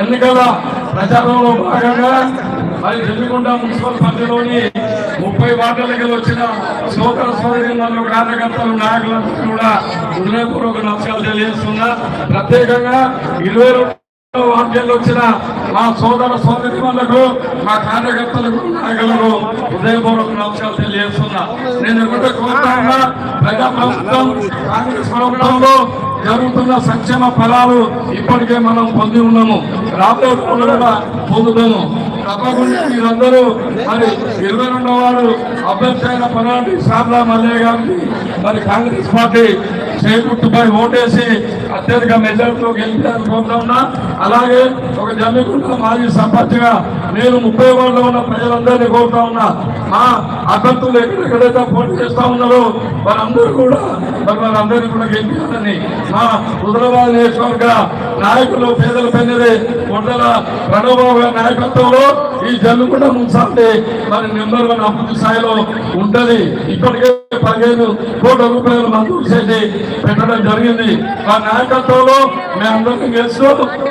ఎన్నికల ప్రచారంలో భాగంగా మరి జమ్మికొండ మున్సిపల్ పరిధిలోని ముప్పై వార్డులకి వచ్చిన సోదర సోదరులను కార్యకర్తలు నాయకులందరూ కూడా హృదయపూర్వక నమస్కారాలు తెలియజేస్తున్నా. ప్రత్యేకంగా ఇరవై రెండు వార్డుల్లో వచ్చిన మా సోదర సోదరిమణులకు మా కార్యకర్తలకు నాయకులకు హృదయపూర్వక నమస్కారాలు తెలియజేస్తున్నా. నేను ఒకటి కోరుతా ఉన్నా ప్రజా ప్రభుత్వం కాంగ్రెస్ ప్రభుత్వంలో జరుగుతున్న సంక్షేమ ఫలాలు ఇప్పటికే మనం పొంది ఉన్నాము. రాబోయే రోజుల్లో కూడా పొందుతాము. తప్పకుండా మీరందరూ మరి ఇరవై రెండవ వాడు అభ్యర్థి అయిన పనాటి శారదా మల్లయ్య గారికి మరి కాంగ్రెస్ పార్టీ చేకూర్చుపై ఓటేసి అత్యధిక మెజార్టీతో గెలిపారని కోరుతా అలాగే ఒక జమ్మికుంట మాజీ సర్పంచ్గా నేను ముప్పై వార్డులో ఉన్న ప్రజలందరినీ కోరుతా ఉన్నా. మా అభ్యర్థులు ఎక్కడెక్కడైతే పోటీ చేస్తా ఉన్నారో వారందరూ కూడా మరి వారందరినీ కూడా గెలిపించాలని మా హుదరాబాద్ నియోజకవర్గ నాయకులు పేదల పెన్నది కొండల రణబాబు గారి నాయకత్వంలో ఈ జల్లుకుంట మున్సాల్టీ మరి నెంబర్ వన్ అభివృద్ధి స్థాయిలో ఉంటుంది. ఇప్పటికే పదిహేను కోట్ల రూపాయలు మంజూరు చేసి పెట్టడం జరిగింది. ఆ నాయకత్వంలో మేమందరికీ తెలుసు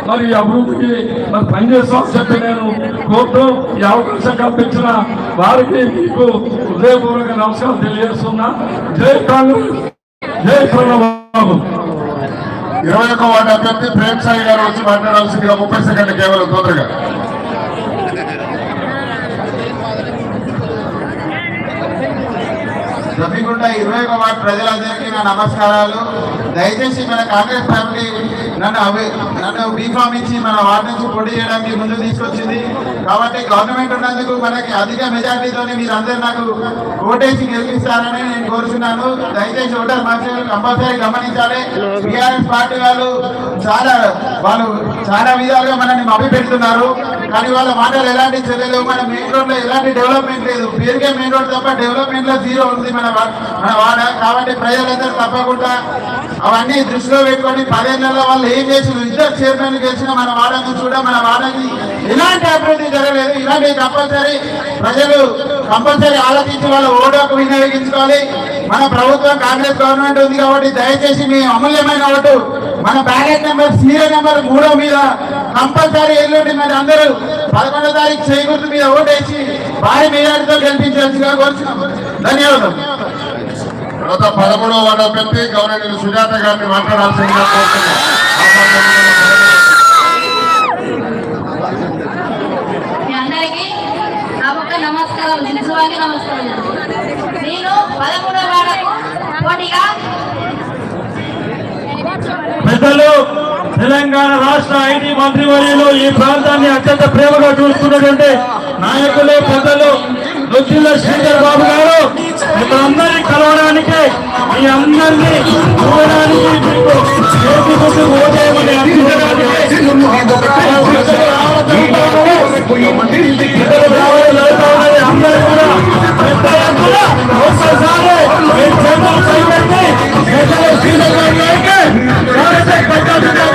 మరి అభివృద్ధికి మరి పనిచేస్తామని చెప్పి నేను కోర్టు ఈ అవకాశం కల్పించిన వారికి మీకు హృదయపూర్వక నమస్కారం తెలియజేస్తున్నా. జై కాంగ్రెస్ జై ప్రణబాబు ఇరవై ఒక్క వాటి అభ్యర్థి ప్రేమ్ సాయి గారు వచ్చి మాట్లాడాల్సిందిగా ముప్పై సెకండ్ కేవలం తొందరగా. రఫీగుంట ఇరవై ఒక వార్డు ప్రజలందరికీ నా నమస్కారాలు. దయచేసి మన కాంగ్రెస్ పార్టీ నన్ను నన్ను బీఫామ్ ఇచ్చి మన వార్డు నుంచి పోటీ చేయడానికి ముందు తీసుకొచ్చింది. కాబట్టి గవర్నమెంట్ ఉన్నందుకు మనకి అధిక మెజార్టీతో మీరందరూ నాకు ఓటేసి గెలిపిస్తారని నేను కోరుతున్నాను దయచేసి ఓటర్ మనుషులు కంపల్సరీ గమనించాలి. టీఆర్ఎస్ పార్టీ వాళ్ళు చాలా వాళ్ళు చాలా విధాలుగా మనల్ని మభి పెడుతున్నారు కానీ వాళ్ళ మాటలు ఎలాంటి చర్యలు మన మెయిన్ రోడ్లో ఎలాంటి డెవలప్మెంట్ లేదు. పేరుకే మెయిన్ రోడ్ తప్ప డెవలప్మెంట్లో జీరో ఉంది మన మన వాడ. కాబట్టి ప్రజలందరూ తప్పకుండా అవన్నీ దృష్టిలో పెట్టుకొని పదేళ్ళలో వాళ్ళు ఏం చేసి ఇద్దరు చైర్మన్ చేసిన మన వాడని చూడ మన వాడని ఎలాంటి అభివృద్ధి జరగలేదు. ఇలాంటి కంపల్సరీ ప్రజలు కంపల్సరీ ఆలోచించి వాళ్ళ ఓటుకు వినియోగించుకోవాలి మన ప్రభుత్వం కాంగ్రెస్ గవర్నమెంట్ ఉంది కాబట్టి దయచేసి మీ అమూల్యమైన ఓటు మన బ్యాలెట్ నెంబర్ సీరియల్ నెంబర్ మూడో మీద కంపల్సరీ ఎల్లుండి మరి అందరూ పదకొండో తారీఖు చేయకూడదు మీద ఓటేసి భారీ మెజార్టీతో గెలిపించాల్సిగా కోరుతున్నాం ధన్యవాదాలు. తర్వాత పదమూడవ వార్డు అభ్యర్థి గవర్నర్ సుజాత గారిని మాట్లాడాల్సిందిగా కోరుతున్నాం. మీ అందరికీ నా ఒక నమస్కారం నిజవానికి నమస్కారం. నేను పదమూడవ వాడకు పోటీగా పెద్దలు తెలంగాణ రాష్ట్ర ఐటీ మంత్రివర్యులు ఈ ప్రాంతాన్ని అత్యంత ప్రేమగా చూస్తున్నటువంటి నాయకులు పెద్దలు నొచ్చిల శ్రీధర్ బాబు గారు. మిమ్మల్ని కలవడానికి మీ అందరినీ చూడడానికి మీకు చేతి ముందు ఓటేయమని అర్థించడానికి శ్రీధర్ రావాలి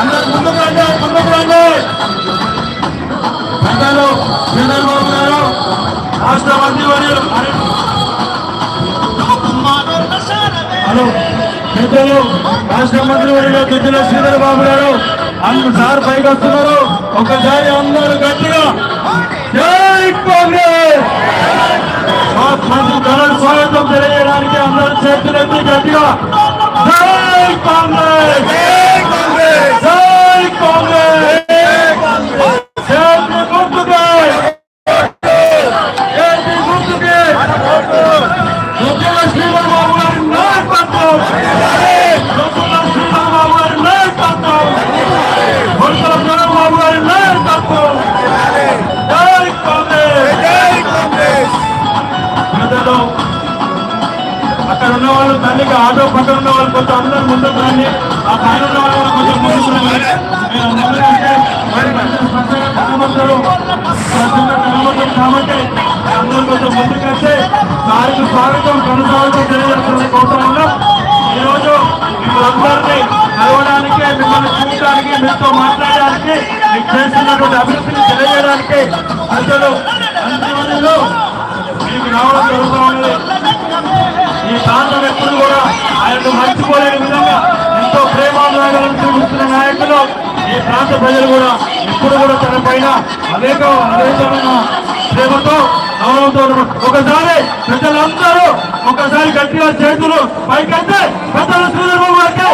అందరూ ముందుకు రండి ముందుకు రండి. పెద్దలు చంద్రబాబు గారు రాష్ట్ర మంత్రివర్యులు హలో పెద్దలు రాష్ట్ర మంత్రివర్యులు దుద్దుల శ్రీధర్ బాబు గారు అందరు సార్ పైకి వస్తున్నారు. ఒకసారి అందరూ గట్టిగా జై కాంగ్రెస్! మంత్రి స్వాగతం తెలియజేయడానికి అందరూ చేతులెత్తి గట్టిగా జై కాంగ్రెస్! జై కాంగ్రెస్ ఇక్కడ ఉన్న వాళ్ళు తల్లికి ఆటో పక్కన ఉన్న వాళ్ళు కొంచెం అందరూ ముందుకు రండి. ఆ పైన ఉన్న వాళ్ళు కొంచెం ముందుకు రండి. కాబట్టి అందరూ కొంచెం ముందుకు వస్తే వారికి స్వాగతం కొనసాగుతూ తెలియజేస్తున్న కోసంలో ఈరోజు మిమ్మల్ని కలవడానికి మిమ్మల్ని చూడడానికి మీతో మాట్లాడడానికి మీకు చేస్తున్నటువంటి అభివృద్ధిని తెలియజేయడానికి ప్రజలు మంత్రివర్యులు మీకు రావడం జరుగుతూ ఉన్నది ఈ ప్రాంతం ఎప్పుడు కూడా ఆయనను మర్చిపోలేని విధంగా ఎంతో ప్రేమాభిమానాలను చూపిస్తున్న నాయకులు. ఈ ప్రాంత ప్రజలు కూడా ఇప్పుడు కూడా తన పైన అనేక అనేకమైన ప్రేమతో గౌరవంతో ఒకసారి ప్రజలందరూ ఒకసారి గట్టిగా చేతులు పైకెత్తే పెద్దలు శ్రీధర్మ గారికి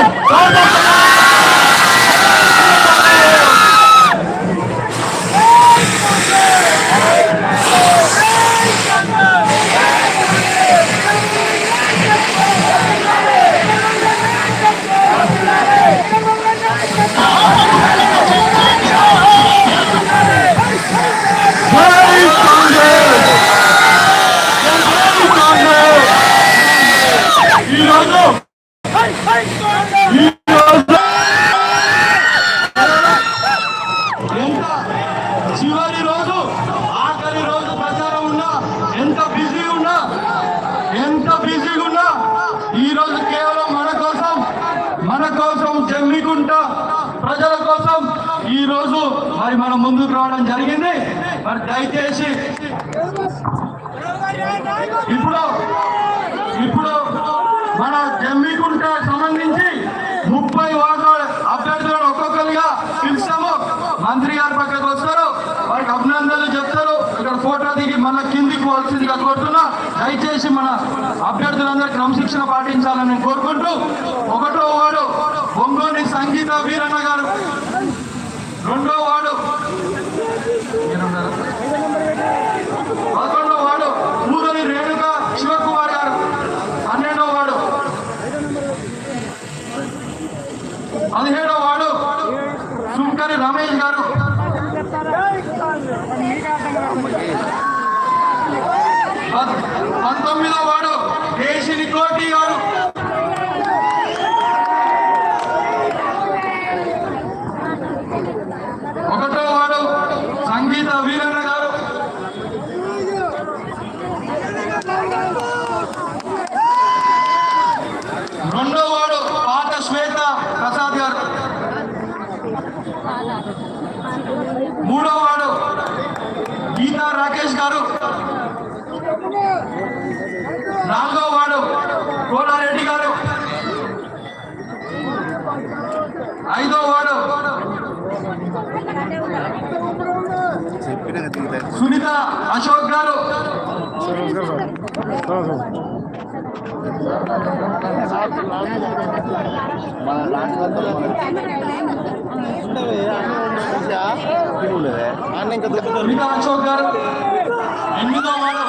మన జమ్మికుంట సంబంధించి ముప్పై వార్డు అభ్యర్థులను ఒక్కొక్కరిగా పిలుస్తాము. మంత్రి గారి పక్కకు వస్తారు. వారికి అభినందనలు చెప్తారు. ఇక్కడ ఫోటో దిగి మళ్ళీ కిందికి పోవాల్సిందిగా కోరుతున్నా. దయచేసి మన అభ్యర్థులందరూ క్రమశిక్షణ పాటించాలని నేను కోరుకుంటూ ఒకటో వాడు ఒంగోని సంగీత వీరన్న గారు. రెండో వాడు పదకొండో వాడు ఊరని రేణుక శివకుమార్ గారు పన్నెండో వాడు పదిహేడో వాడు సుంకరి రమేష్ గారు పద్- పంతొమ్మిదో వాడు దేశిని కోటి గారు ఒకటో వాడు సంగీత వీరన్న గారు రెండో వాడు పాత శ్వేత ప్రసాద్ గారు మూడో వాడు గీతా రాకేష్ గారు నాలుగో వాడు కోలారెడ్డి గారు ఐదో వాడు సునీత అశోక్ గారు అశోక్ గారు ఎనిమిదో వాడు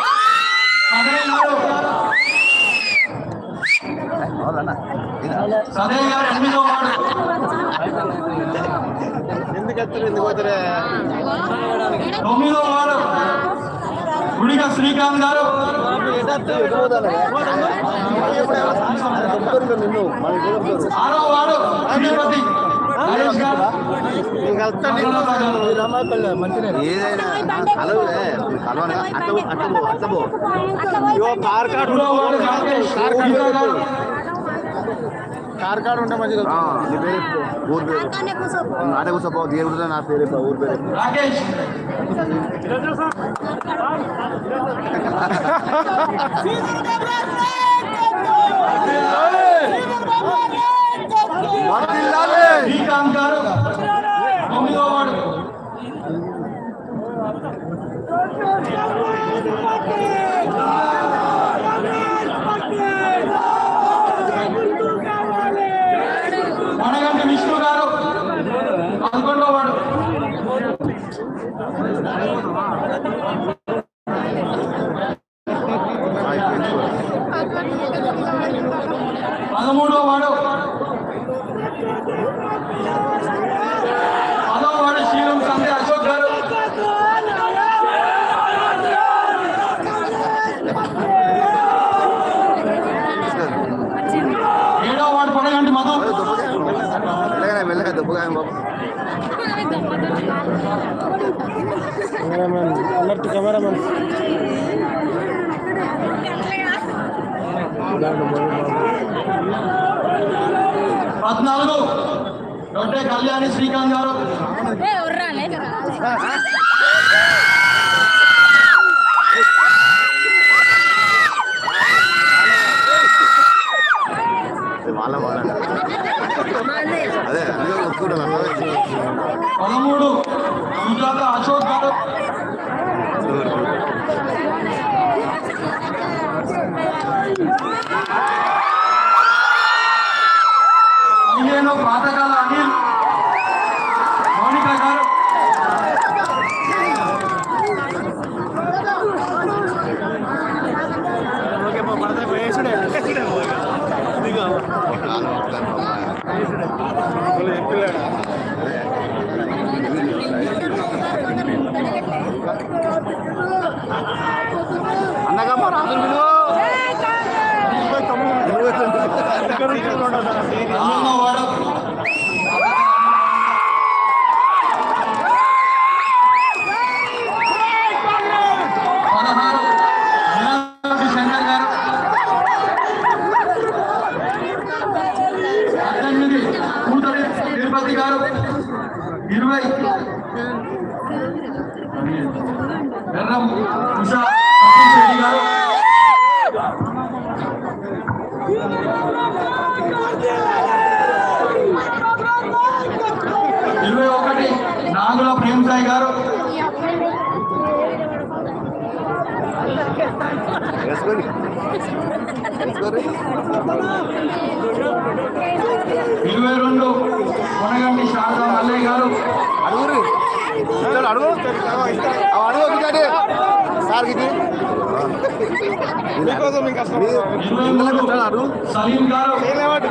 సదయ్ గారు ఎనిమిదో వాడు తొమ్మిదో వాడు గుడిగ శ్రీకాంత్ గారు. ఆరో వాడు శ్రీపతి నరేష్ గారు. ఏదైనా కలవలే కలవనే గీతా గారు. కార్కాడ్ ఉంటే మంచిగా నీ పేరు చెప్పు. ఊరు పేరు అదే కూర్చోపో దీని కూర్చో నా పేరు చెప్పు, ఊరు పేరు చెప్పు. రాకేష్ శ్రీకాంత్ గారు తొమ్మిదో వాడు మనగంటి విష్ణు గారు పదకొండో వాడు పదమూడో వాడు పదో వాడు శ్రీరం సంధ్య అశోక్ గారు చెప్పుగా బాబు కెమెరామెన్ అలర్ట్ కెమెరామెన్ పద్నాలుగు. రొట్టె కళ్యాణి శ్రీకాంత్ గారు. আলহামদুলিল্লাহ ఇది గారు ఇరవై రెండు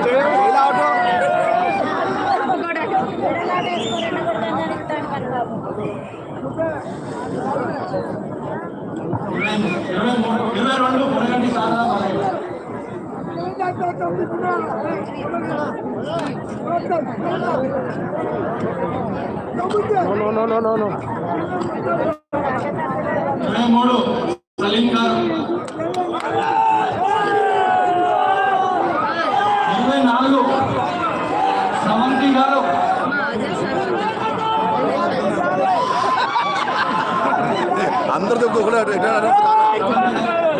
నో ఇరవై మూడు సలీం గారు ఇరవై నాలుగు సమంతి గారు అందరితో ఒకటే ఎట్లా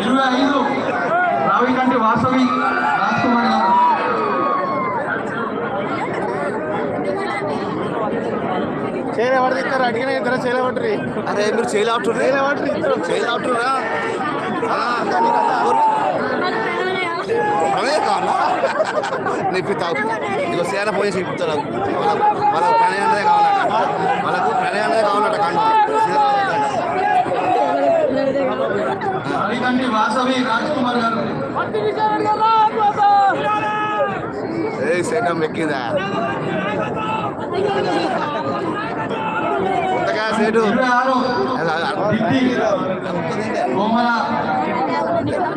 ఇరవై ఐదు రావికంటి వాసవి రాజ్ కుమార్ గారు చేయలే పడితే ఇస్తారు అడిగిన ఇద్దరు చేయలే పట్టరి అరే మీరు చేయలే అవుతుర్రు చేయలే అవుతుర్రా ప్రమేయం కావాలా ఇప్పిస్తావు ఇక సేన పోయి ఇప్పిస్తాడు వాళ్ళకు ప్రణయం అనేది కావాలట. వాళ్ళకు ప్రణయం అనేది కావాలట కాండ. రావికంటి వాసవి రాజ్ కుమార్ గారు? ఏ సేటం ఎక్కిందా? బొమ్మల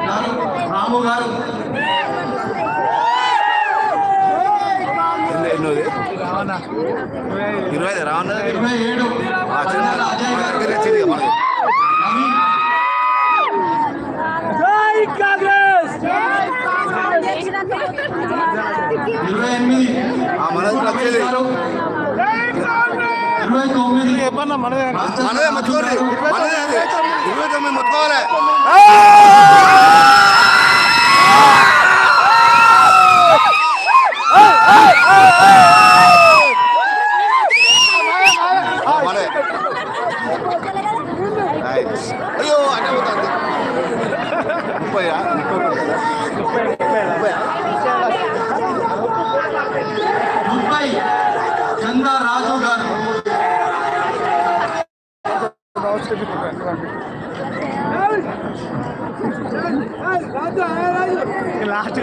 గారు రాము గారు ఎన్నోది ఇరవై రావణ ఇరవై ఏడు ఇరవై ఎనిమిది ఇరవై తొమ్మిది. మనదే మనదే మర్చిపోండి మనదే. ఇరవై తొమ్మిది మొత్తుకోవాలి లాస్ట్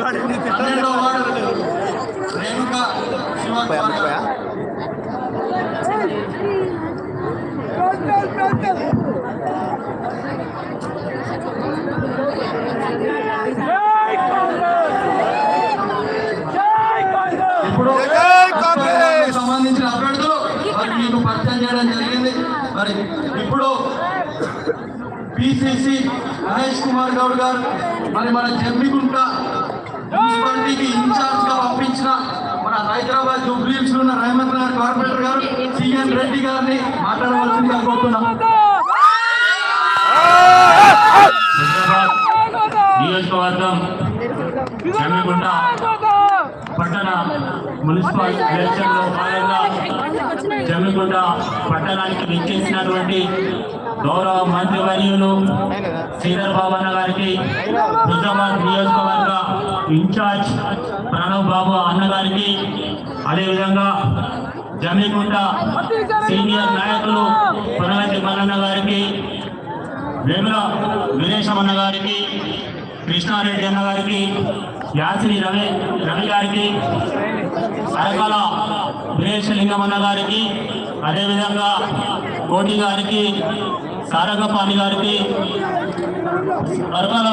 సంబంధించిన అభ్యర్థులు మరి మీకు పరిచయం చేయడం జరిగింది. మరి ఇప్పుడు పిసిసి మహేష్ కుమార్ గౌడ్ గారు మరి మన జమ్మిగుంట మున్సిపాలిటీకి ఇన్ఛార్జ్గా పంపించిన మన హైదరాబాద్ జూబ్లీస్ ఉన్న రహమత్ నగర్ కార్పొరేటర్ గారు సిఎన్ రెడ్డి గారిని మాట్లాడవలసిందిగా కోరుతున్నాం. నియోజకవర్గం జమ్మిగుంట పట్టణ మున్సిపల్ ఎలక్షన్లో భాగంగా జమ్మిగుంట పట్టణానికి విచ్చేసినటువంటి గౌరవ మంత్రివర్యులు శ్రీధర్ బాబు అన్న గారికి హుజాబాద్ నియోజకవర్గ ఇన్ఛార్జ్ ప్రణవ్ బాబు అన్నగారికి అదేవిధంగా జమ్మిగుంట సీనియర్ నాయకులు పనగతి మల్లన్న గారికి వేముల వీరేశమన్న గారికి కృష్ణారెడ్డి అన్న గారికి యాసిని రవి రవి గారికి అరకాల లింగమన్న గారికి అదేవిధంగా కోటి గారికి సారగపాణి గారికి అరకాల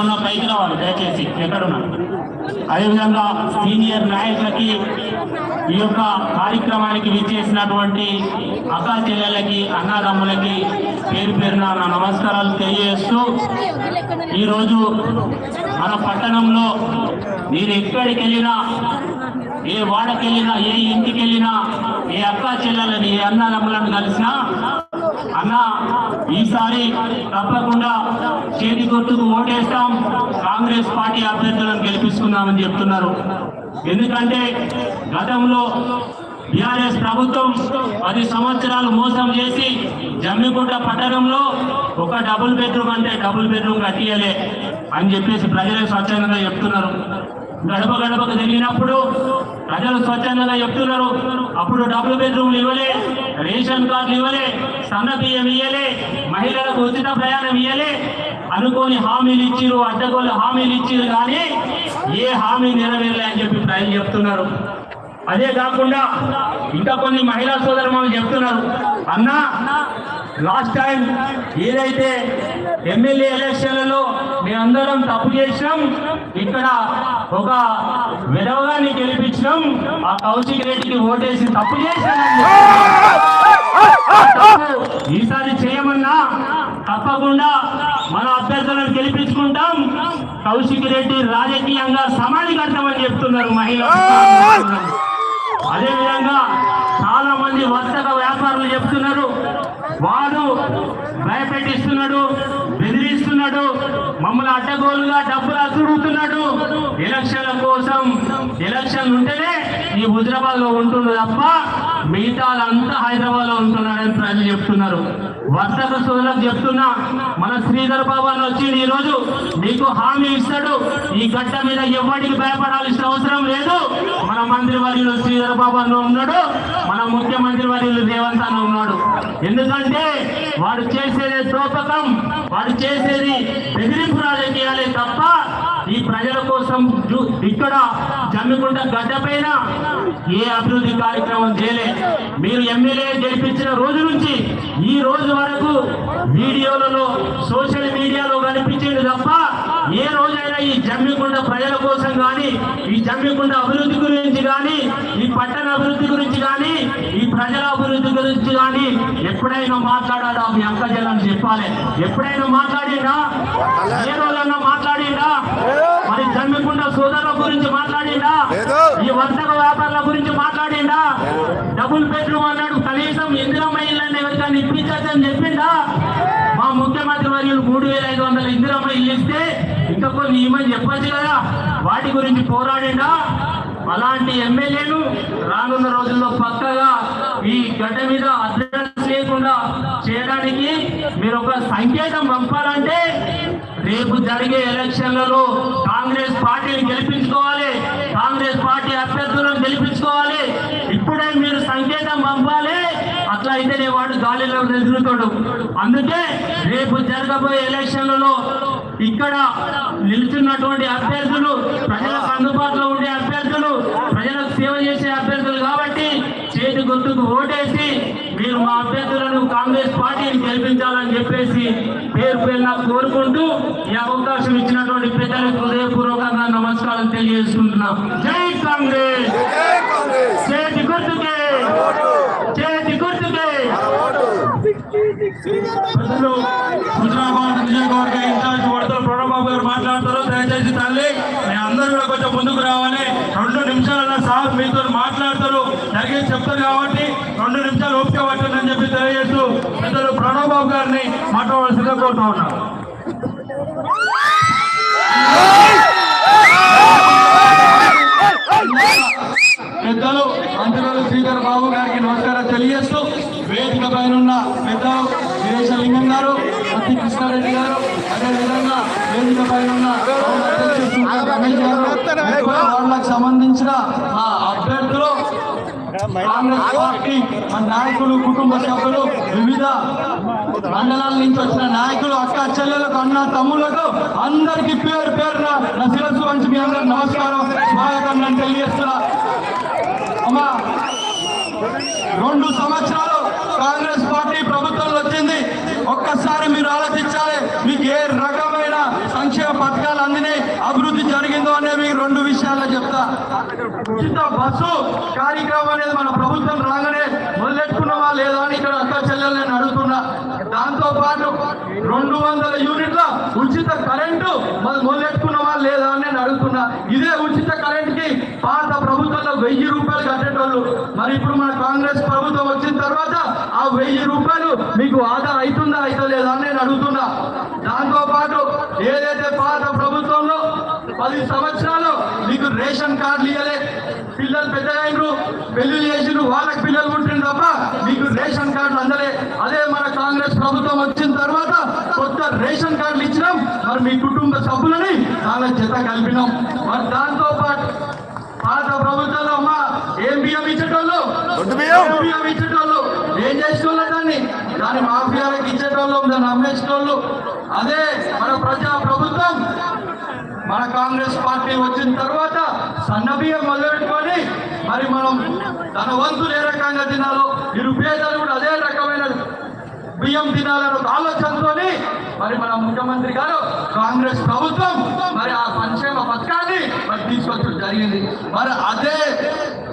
ఉన్న పైకి రావాలి దయచేసి ఎక్కడున్నారు అదేవిధంగా సీనియర్ నాయకులకి ఈ యొక్క కార్యక్రమానికి విచ్చేసినటువంటి అక్కా చెల్లెలకి అన్నదమ్ములకి పేరు పేరున నా నమస్కారాలు తెలియజేస్తూ ఈరోజు మన పట్టణంలో నేను ఎక్కడికి వెళ్ళినా ఏ వాడకి వెళ్ళినా ఏ ఇంటికి వెళ్ళినా ఏ అక్క చెల్లెలని ఏ అన్నదమ్ములను కలిసినా అన్న ఈసారి తప్పకుండా చేతి గుర్తుకు ఓటేస్తాం. కాంగ్రెస్ పార్టీ అభ్యర్థులను గెలిపిస్తున్నామని చెప్తున్నారు. ఎందుకంటే గతంలో బీఆర్ఎస్ ప్రభుత్వం పది సంవత్సరాలు మోసం చేసి జమ్మిగుడ్డ పట్టణంలో ఒక డబుల్ బెడ్రూమ్ అంటే డబుల్ బెడ్రూమ్ కట్టియలే అని చెప్పేసి ప్రజలే స్వచ్ఛందంగా చెప్తున్నారు. గడప గడపకు తిరిగినప్పుడు ప్రజలు స్వచ్ఛందంగా చెప్తున్నారు. అప్పుడు డబుల్ బెడ్రూమ్లు ఇవ్వలే రేషన్ కార్డులు ఇవ్వలే సన్న బియ్యం ఇయ్యలే మహిళలకు ఉచిత ప్రయాణం ఇయ్యలే. అనుకోని హామీలు ఇచ్చిరు అడ్డగోలు హామీలు ఇచ్చిరు కానీ ఏ హామీ నెరవేరలే అని చెప్పి ప్రజలు చెప్తున్నారు. అదే కాకుండా ఇంకా కొన్ని మహిళా సోదరులు చెప్తున్నారు. అన్నా లాస్ట్ టైం ఏదైతే ఎమ్మెల్యే ఎలక్షన్లలో మేమందరం తప్పు చేసినాం ఇక్కడ ఒక విధవగాన్ని గెలిపించినాం ఆ కౌశిక్ రెడ్డికి ఓటేసి తప్పు తప్పు ఈసారి చేయమన్నా తప్పకుండా మన అభ్యర్థులను గెలిపించుకుంటాం. కౌశిక్ రెడ్డి రాజకీయంగా సమాధి కడతామని చెప్తున్నారు మహిళలు. అదేవిధంగా చాలా మంది వర్తక వ్యాపారులు చెప్తున్నారు వాడు భయపెట్టిస్తున్నాడు బెదిరిస్తున్నాడు మమ్మల్ని అడ్డగోలుగా డబ్బులు అసుడుతున్నాడు ఎలక్షన్ల కోసం ఎలక్షన్ ఉంటేనే ఈ హుజరాబాద్లో ఉంటుండు తప్ప మిగతా అంతా హైదరాబాద్లో ఉంటున్నాడని ప్రజలు చెప్తున్నారు. వర్తక సోదరులకు చెప్తున్నా మన శ్రీధర్ బాబు అని వచ్చి ఈ రోజు మీకు హామీ ఇస్తాడు. ఈ గడ్డ మీద ఎవరికి భయపడాల్సిన అవసరం లేదు. మన మంత్రి వర్యులు శ్రీధర్ బాబు అన్న ఉన్నాడు. మన ముఖ్యమంత్రి వర్యులు రేవంత్ అన్న ఉన్నాడు. ఎందుకంటే వాడు చేసేది దోపకం వాడు చేసేది బెదిరింపు రాజకీయాలే తప్ప ఈ ప్రజల కోసం ఇక్కడ జమ్మికుంట గడ్డ పైన ఏ అభివృద్ధి కార్యక్రమం చేయలే. మీరు ఎమ్మెల్యే గెలిపించిన రోజు నుంచి ఈ రోజు వరకు వీడియోలలో సోషల్ మీడియాలో కనిపించేది తప్ప ఏ రోజైనా ఈ జమ్మికుంట ప్రజల కోసం కానీ ఈ జమ్మికుంట అభివృద్ధి గురించి కానీ ఈ పట్టణ అభివృద్ధి గురించి కానీ ఈ ప్రజల అభివృద్ధి గురించి కానీ ఎప్పుడైనా మాట్లాడాడా మీ అక్క జల్లని చెప్పాలి. ఎప్పుడైనా మాట్లాడిందా? ఏ రోజన్నా మాట్లాడిందా? మరి జమ్మికుంట సోదరుల గురించి మాట్లాడిందా. ఈ వర్తక వ్యాపారుల గురించి మాట్లాడిందా? డబుల్ బెడ్రూమ్ అన్నాడు కనీసం ఇందిరమ్మ ఇల్లు ఎవరికైనా ఇప్పించచ్చని చెప్పిందా? ముఖ్యమంత్రి మూడు వేల ఐదు వందల ఇందిరమ్మ ఇల్లు ఇస్తే ఇంకా కొన్ని ఇవ్వమని చెప్పొచ్చు కదా? వాటి గురించి పోరాడిందా అలాంటి ఎమ్మెల్యేలు రానున్న రోజుల్లో పక్కగా ఈ గడ్డ మీద అడ్రస్ లేకుండా చేయడానికి మీరు ఒక సంకేతం పంపాలంటే రేపు జరిగే ఎలక్షన్లలో కాంగ్రెస్ పార్టీని గెలిపించుకోవాలి. కాంగ్రెస్ పార్టీ అభ్యర్థులను గెలిపించుకోవాలి ఇప్పుడే మీరు సంకేతం పంపాలి అట్లా అయితేనే వాడు గాలిలో ఎదురుతాడు అందుకే రేపు జరగబోయే ఎలక్షన్లలో ఇక్కడ నిలుచున్నటువంటి అభ్యర్థులు ప్రజలకు అందుబాటులో ఉండే అభ్యర్థులు ప్రజలకు సేవ చేసే అభ్యర్థులు కాబట్టి చేతి గుర్తుకు ఓటేసి మీరు మా అభ్యర్థులను కాంగ్రెస్ పార్టీని గెలిపించాలని చెప్పేసి పేరు పేరున కోరుకుంటూ ఈ అవకాశం ఇచ్చినటువంటి పెద్దలకు హృదయపూర్వకంగా నమస్కారం తెలియజేసుకుంటున్నాం. జై కాంగ్రెస్! జై హుజరాబాద్ నియోజకవర్గ ఇన్ఛార్జ్ వడతల ప్రణబాబు గారు మాట్లాడతారు. దయచేసి తల్లి మీ అందరూ కూడా కొంచెం ముందుకు రావాలి. రెండు నిమిషాల సార్ మీతో మాట్లాడతారు. జరిగేది చెప్తారు కాబట్టి రెండు నిమిషాలు ఓపిక పట్టండి అని చెప్పి తెలియజేస్తూ పెద్దలు ప్రణబాబు గారిని మాట్లాడవలసిందిగా కోరుతా ఉన్నారు పెద్దలు మంత్రులు శ్రీధర్ బాబు గారికి నమస్కారం తెలియజేస్తూ వేదిక పైన ఉన్న పెద్దలు విదేశలింగం గారు సత్య కృష్ణారెడ్డి గారు అదేవిధంగా వేదిక పైన ఉన్న గౌరవ వాళ్ళకు సంబంధించిన ఆ అభ్యర్థులు కాంగ్రెస్ పార్టీ మన నాయకులు కుటుంబ సభ్యులు వివిధ మండలాల నుంచి వచ్చిన నాయకులు అక్క చెల్లెలకు అన్న తమ్ములకు అందరికీ పేరు పేరున నా శిరస్సు వంచి మీ అందరికి నమస్కారం స్వాగతం నేను తెలియజేస్తున్నా. అమ్మా రెండు సంవత్సరాలు కాంగ్రెస్ పార్టీ ప్రభుత్వంలో వచ్చింది. ఒక్కసారి మీరు ఆలోచించాలి మీకు ఏ రకమైన సంక్షేమ పథకాలు అందినాయి అభివృద్ధి జరిగిందో అనే మీకు రెండు విషయాల్లో చెప్తా. ఉచిత బస్సు కార్యక్రమం అనేది మన ప్రభుత్వం రాగానే మొదలెట్టుకున్నామా లేదా అని ఇక్కడ అక్క చెల్లెలు నేను అడుగుతున్నా. దాంతో పాటు రెండు వందల యూనిట్ల ఉచిత కరెంటు మొదలెట్టుకున్నామా లేదా అని నేను అడుగుతున్నా. ఇదే ఉచిత కరెంట్కి పాత ప్రభుత్వంలో వెయ్యి రూపాయలు కట్టేటోళ్ళు. మరి ఇప్పుడు మన కాంగ్రెస్ ప్రభుత్వం వచ్చిన తర్వాత ఆ వెయ్యి రూపాయలు మీకు ఆదా అవుతుందా అయితే లేదా నేను అడుగుతున్నా. దాంతో పాటు ఏదైతే పాత ప్రభుత్వంలో పది సంవత్సరాలు మీకు రేషన్ కార్డులు ఇవ్వలే పిల్లలు పెద్దగైనరు పెళ్ళి చేసిరు వాళ్ళకి పిల్లలు పుట్టిన తప్ప మీకు రేషన్ కార్డులు అందలే. అదే మన కాంగ్రెస్ ప్రభుత్వం వచ్చిన తర్వాత కొత్త రేషన్ కార్డులు ఇచ్చినాం. మరి మీ కుటుంబ సభ్యులని వాళ్ళ జత కలిపినాం. మరి దాంతో పాటు పాత ప్రభుత్వంలో అమ్మా ఏం బియ్యం ఇచ్చేటోళ్ళు? బియ్యం ఇచ్చేటోళ్ళు? ఏం చేసుకోవాలి దాన్ని? దాని మాఫియాలకు ఇచ్చేటోళ్ళు దాన్ని అమ్మేసేటోళ్ళు. అదే మన ప్రజా ప్రభుత్వం. మన కాంగ్రెస్ పార్టీ వచ్చిన తర్వాత సన్నబియ్యం మొదలుపెట్టుకొని మరి మనం తన వంతులు ఏ రకంగా తినాలో నిరుపేదలు కూడా అదే రకమైన బియ్యం తినాలని ఒక ఆలోచనతోని మరి మన ముఖ్యమంత్రి గారు కాంగ్రెస్ ప్రభుత్వం మరి ఆ సంక్షేమ పథకాన్ని మరి తీసుకొచ్చడం జరిగింది. మరి అదే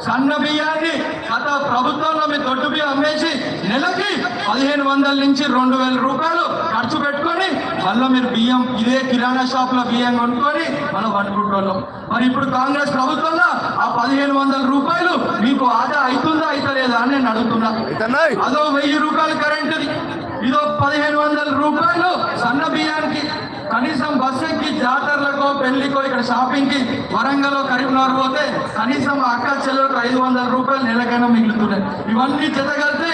సన్న బియ్యాన్ని గత ప్రభుత్వంలో మీ దొడ్డు బియ్యం అమ్మేసి నెలకి పదిహేను వందల నుంచి రెండు వేల రూపాయలు ఖర్చు పెట్టుకొని మళ్ళీ మీరు బియ్యం ఇదే కిరాణా షాప్లో బియ్యం కొనుక్కొని మనం పట్టుకుంటున్నాం. మరి ఇప్పుడు కాంగ్రెస్ ప్రభుత్వంలో ఆ పదిహేను వందల రూపాయలు మీకు ఆదా అవుతుందా అవుతలేదా అని నేను అడుగుతున్నా. అదో వెయ్యి రూపాయలు కరెంటుది. ఇదో పదిహేను వందల రూపాయలు సన్న బియ్యానికి కనీసం బస్సుకి ఎక్కి జాతరలకో పెళ్ళికో ఇక్కడ షాపింగ్కి వరంగల్ కరీంనగర్ పోతే కనీసం అక్క చెల్లెలకు ఐదు వందల రూపాయలు నెలకైనా మిగులుతున్నాయి. ఇవన్నీ జతగలితే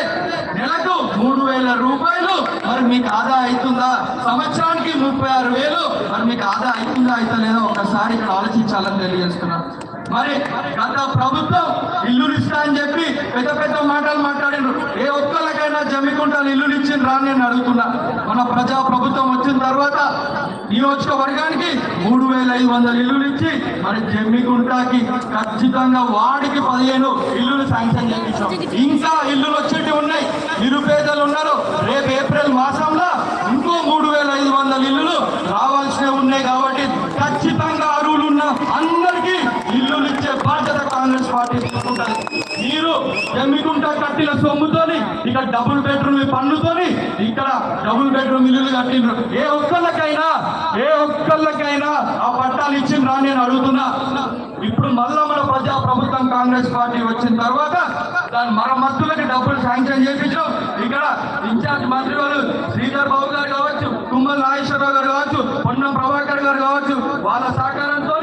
నెలకు మూడు వేల రూపాయలు. మరి మీకు ఆదా అవుతుందా? సంవత్సరానికి ముప్పై ఆరు వేలు. మరి మీకు ఆదా అవుతుందా అయితే లేదో ఒకసారి ఇక్కడ ఆలోచించాలని తెలియజేస్తున్నాను మరి గత ప్రభుత్వం ఇల్లు ఇస్తా అని చెప్పి పెద్ద పెద్ద మాటలు మాట్లాడిండ్రు ఏ ఒక్కరికైనా జమ్మికుంటాను ఇల్లు ఇచ్చిన అని నేను అడుగుతున్నా. మన ప్రజా ప్రభుత్వం వచ్చిన తర్వాత నియోజకవర్గానికి మూడు వేల ఐదు వందల ఇల్లులు ఇచ్చి మరి జమ్మికుంటాకి ఖచ్చితంగా వాడికి పదిహేను ఇల్లులు శాంక్షన్ చేయించాం. ఇంకా ఇల్లులు వచ్చేటి ఉన్నాయి. నిరుపేదలు ఉన్నారు. రేపు ఏప్రిల్ మాసంలో మీరు కట్టిన సొమ్ముతోని ఇక్కడ డబుల్ బెడ్రూమ్ పన్నుతోని ఇక్కడ డబుల్ బెడ్రూమ్ ఇల్లు కట్టిండ్రు. ఏ ఒక్కళ్ళకైనా ఏ ఒక్కళ్ళకైనా ఆ పట్టాలు ఇచ్చిండ్రా నేను అడుగుతున్నా. ఇప్పుడు మళ్ళా మన ప్రజా ప్రభుత్వం కాంగ్రెస్ పార్టీ వచ్చిన తర్వాత దాని మరమ్మతులకి డబ్బులు శాంక్షన్ చేయించడం ఇక్కడ ఇన్ఛార్జ్ మంత్రి వాళ్ళు శ్రీధర్ బాబు గారు కావచ్చు తుమ్మల నాగేశ్వరరావు గారు కావచ్చు పొన్నం ప్రభాకర్ గారు కావచ్చు వాళ్ళ సహకారంతో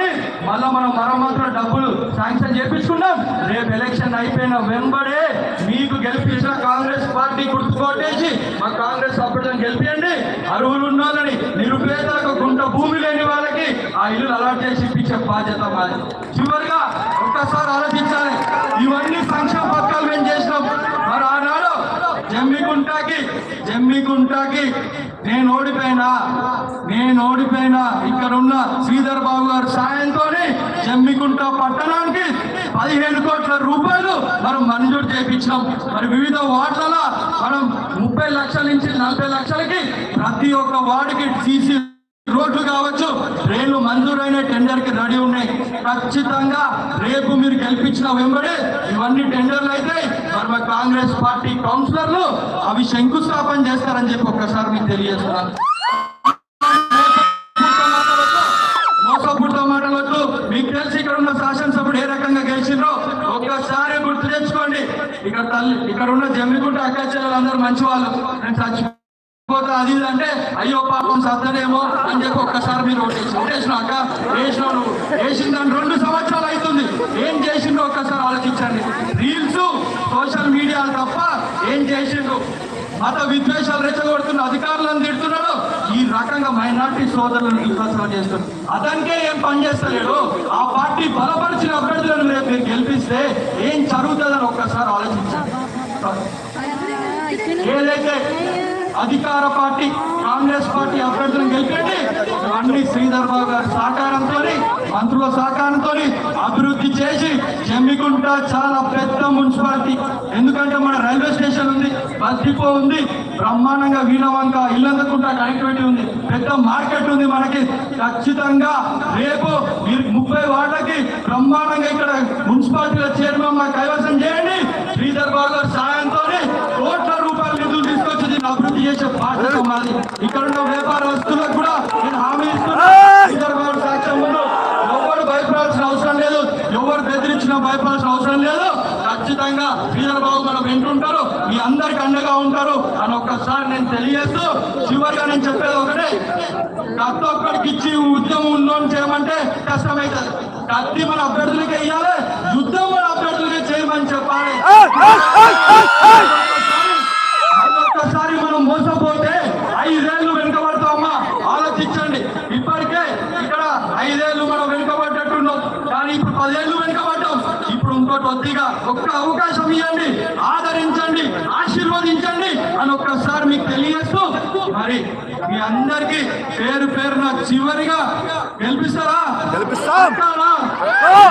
మళ్ళా మనం మరమ్మతుల డబ్బులు శాంక్షన్ చేపించుకున్నాం. రేపు ఎలక్షన్ అయిపోయిన వెంబడే మీకు గెలిపించిన కాంగ్రెస్ పార్టీ గుర్తుకొట్టేసి మా కాంగ్రెస్ సభ్యులను గెలిపియండి. అరువులు ఉన్న నిరుపేదలకు గుంట భూమి లేని వాళ్ళకి ఆ ఇల్లు అలాట్ చేసి ఇప్పించే బాధ్యత మాది. చివరిగా ఒక్కసారి ఆలోచించాలి. ఇవన్నీ సంక్షేమ పథకాలు మేము చేసినాం. మరి ఆనాడు జమ్మిగుంటాకి జమ్మిగుంటాకి నేను ఓడిపోయినా నేను ఓడిపోయినా ఇక్కడ ఉన్న శ్రీధర్ బాబు గారి సాయంతోనే జమ్మికుంట పట్టణానికి పదిహేను కోట్ల రూపాయలు మనం మంజూరు చేయించినాం. మరి వివిధ వార్డుల మనం ముప్పై లక్షల నుంచి నలభై లక్షలకి ప్రతి ఒక్క వార్డుకి సీసీ రోడ్లు కావచ్చు రైళ్ళు మంజూరైన టెండర్కి రెడీ ఉన్నాయి. ఖచ్చితంగా రేపు మీరు గెలిపించిన వెంబడే ఇవన్నీ టెండర్లు అయితే మరి కాంగ్రెస్ పార్టీ కౌన్సిలర్లు అవి శంకుస్థాపన చేస్తారని చెప్పి ఒక్కసారి మీకు తెలియజేస్తున్నాను. మోసపూర్త మాటలొద్దు మీకు తెలిసి ఇక్కడ ఉన్న శాసనసభ్యుడు ఏ రకంగా గెలిచిండ్రో ఒక్కసారి గుర్తు తెచ్చుకోండి. ఇక్కడ తల్లి ఇక్కడ ఉన్న జమ్మికుంట అక్క చెల్లెలు అందరూ మంచి వాళ్ళు నేను చచ్చిపోతా అది అంటే అయ్యో పాపం సత్తనేమో అని చెప్పి ఒక్కసారి మీరు ఓటేసి ఓటేసిన అక్క? వేసినావు నువ్వు. వేసిన దాని రెండు సంవత్సరాలు అవుతుంది. ఏం చేసిండో ఒక్కసారి ఆలోచించండి. రీల్స్ సోషల్ మీడియా తప్ప ఏం చేసిండు మత విద్వేషాలు రెచ్చగొడుతున్న అధికారులను తిడుతున్నాడు ఈ రకంగా మైనార్టీ సోదరులను విశ్వాసం చేస్తున్నాడు అతనికే ఏం పని చేస్తలేడు ఆ పార్టీ బలపరిచిన అభ్యర్థులను రేపు మీరు గెలిపిస్తే ఏం జరుగుతుందని ఒక్కసారి ఆలోచించండి ఏదైతే అధికార పార్టీ కాంగ్రెస్ పార్టీ అభ్యర్థులను గెలిపండి అన్ని శ్రీధర్ బాబు గారి సహకారంతో మంత్రుల సహకారంతో అభివృద్ధి చేసి జమ్మికుంట చాలా పెద్ద మున్సిపాలిటీ. ఎందుకంటే మన రైల్వే స్టేషన్ ఉంది బస్ డిపో ఉంది బ్రహ్మాండంగా వీణవంక ఇల్లందకుంట కనెక్టివిటీ ఉంది పెద్ద మార్కెట్ ఉంది మనకి. ఖచ్చితంగా రేపు ముప్పై వార్డులకి బ్రహ్మాండంగా ఇక్కడ మున్సిపాలిటీల చైర్మన్ మాకు కైవసం చేయండి శ్రీధర్ బాబు గారి సహాయంతో కోట్ల రూపాయల నిధులు తీసుకొచ్చి దీన్ని అభివృద్ధి చేసే బాధ్యత మాది ఇక్కడ ఉన్న వ్యాపారస్తులకు కూడా నేను హామీ ఇస్తున్నా. శ్రీధర్ బాబు సాక్ష్యం ముందు ఎవరు భయపడాల్సిన అవసరం లేదు. ఎవరు బెదిరించినా భయపడాల్సిన అవసరం లేదు. ఖచ్చితంగా శ్రీధర్ బాబు మనం వింటుంటారు మీ అందరికి అండగా ఉంటారు. అని ఒక్కసారి నేను తెలియజేస్తూ చివరిగా నేను చెప్పేది ఒకటే. కత్తి ఒక్కడికి ఇచ్చి ఉద్యమం ఉన్నోని చేయమంటే కష్టమవుతుంది కత్తి మన అభ్యర్థులకే ఇవ్వాలి యుద్ధం మన అభ్యర్థులకే చేయమని చెప్పాలి ఒక్కసారి మనం మోసపోతే ఐదేళ్ళు వెనుకబడతామా ఆలోచించండి ఇప్పటికే ఇక్కడ ఐదేళ్ళు మనం వెనుకబడ్డట్టున్నాం కానీ ఇప్పుడు పదేళ్ళు వెనుకబడ్డాం ఇప్పుడు ఇంకోటి కొద్దిగా ఒక్క అవకాశం ఇవ్వండి ఆదరించండి ఆశీర్వదించండి అని ఒక్కసారి మీకు తెలియజేస్తూ మరి మీ అందరికి పేరు పేరున చివరిగా గెలిపిస్తారా?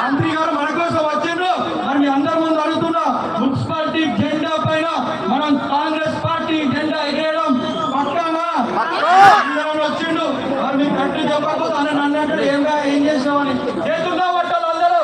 మంత్రి గారు మన కోసం వచ్చిండ్రు. మరి మీ అందరి ముందు అడుగుతున్నా మున్సిపాలిటీ జెండా పైన మనం కాంగ్రెస్ పార్టీ జెండా ఎగరేయడం పక్కానా? వచ్చిండు మరి మీకు గట్టి చెప్పకపోతే నన్ను అంటాడు ఏం ఏం చేసామని చేతుల్లో పట్టాలి అందరూ.